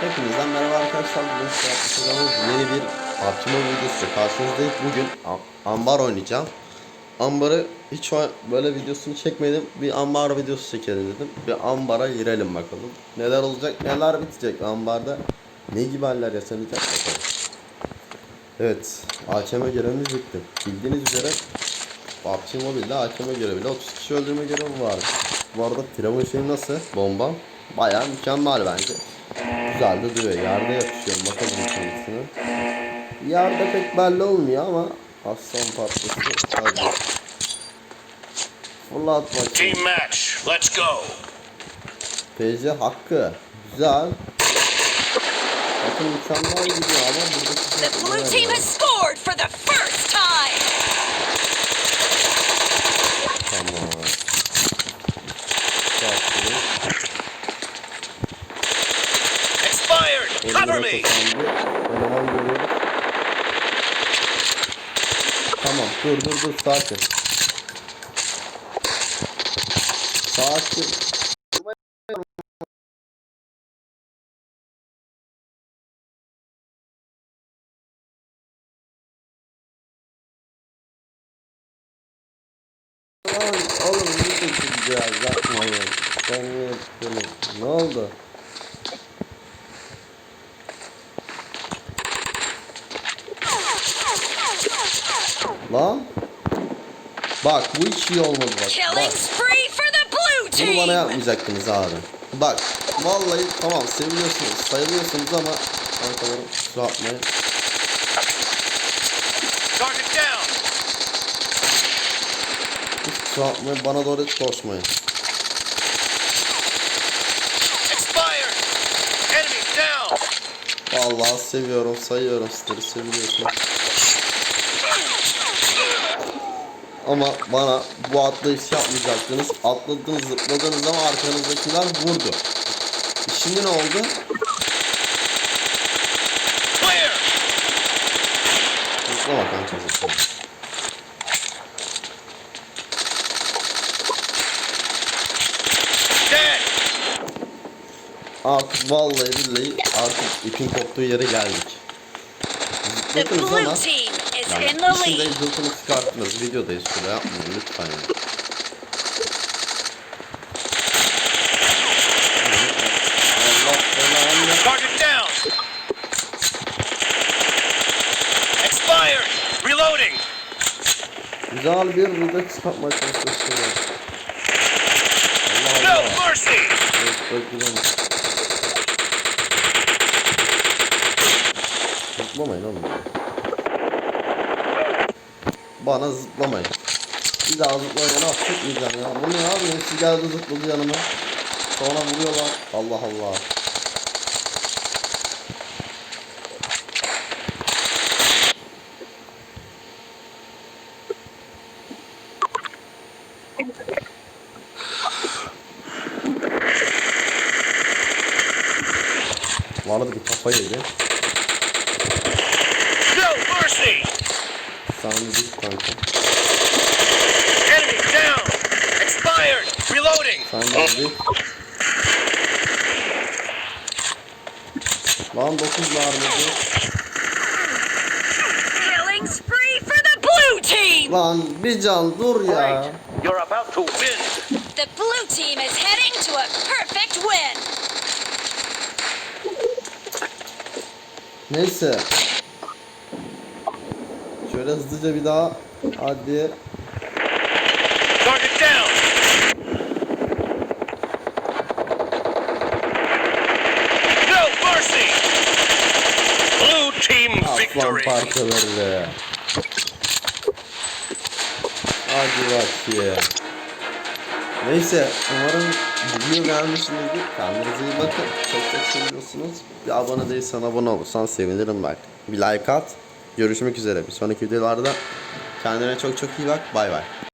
Hepinizden merhaba arkadaşlar. Bugün olduğumuz yeni bir PUBG videosu karşınızdayım. Bugün ambar oynayacağım. Ambarı hiç böyle videosunu çekmedim. Bir ambar videosu çekelim dedim. Bir ambara girelim bakalım. Neler olacak, neler bitecek ambarda. Ne gibi haller yaşanacak bakalım. Evet, AKM görevimiz bitti. Bildiğiniz üzere PUBG Mobile'de AKM göreviyle 30 kişi öldürme görevi vardı. Bu arada Firavun şeyi nasıl? Bomba. Bayağı mükemmel bence. Güzel de duruyor. Yerde yapışıyorum. Bakalım kendisine. Yerde pek belli olmuyor ama aslan parçası. Hadi. Fırlat bakayım. Team match. Let's go. PC hakkı. Güzel. Bakın mükemmel gidiyor ama buradaki The blue team has scored for the first time. Tamam. Çok iyi. Expired. Cover me. Tamam dur dur dur sakin. Sakin. Oğlum ne çekeceğiz yapmayın. Sen ne yapıyorsun? Ne oldu? Lan. Bak bu hiç iyi olmadı bak. Killing Bak spree for the blue bunu bana team. yapmayacaktınız abi. Bak vallahi tamam seviyorsunuz sayılıyorsunuz ama arkalarım kusura down. Hiç kusura bakmayın bana doğru hiç koşmayın. Expired. Enemy down. Vallahi seviyorum sayıyorum sizleri seviyorsunuz. Ama bana bu atlayış yapmayacaktınız. Atladınız zıpladınız ama arkanızdakiler vurdu. E Şimdi ne oldu? Zıplama kanka zıplama. Dead. Artık vallahi billahi artık ipin koptuğu yere geldik. Zıpladınız ama yani in the işin de lead. zıltını çıkarttınız. Videodayız şöyle yapmayın lütfen ya. Allah belanı. Target down. Expired. Reloading. Güzel bir video çıkartmaya çalışıyorsunuz. Allah No Allah. mercy. Evet, öldürün. Zıplamayın oğlum. Bana zıplamayın. Bir daha zıplamayın affetmeyeceğim ya. Bu ne abi? Hepsi geldi zıpladı yanıma. Sonra vuruyorlar. Allah Allah. Vardı bir kafa yedi. No mercy. Sen de git kanka. Enemy down. Expired. Reloading. Sen de git. Lan 9 mermisi. Killing spree for the blue team. Lan bir can dur ya. Great. You're about to win. The blue team is heading to a perfect win. Neyse. Şöyle hızlıca bir daha. Hadi. Target down. No mercy. Blue team Aslan parçaları. Hadi bakayım. Neyse umarım video beğenmişsinizdir. Kendinize iyi bakın. Çok çok seviyorsunuz. Bir abone değilsen abone olursan sevinirim bak. Bir like at. Görüşmek üzere. Bir sonraki videolarda kendine çok çok iyi bak. Bay bay.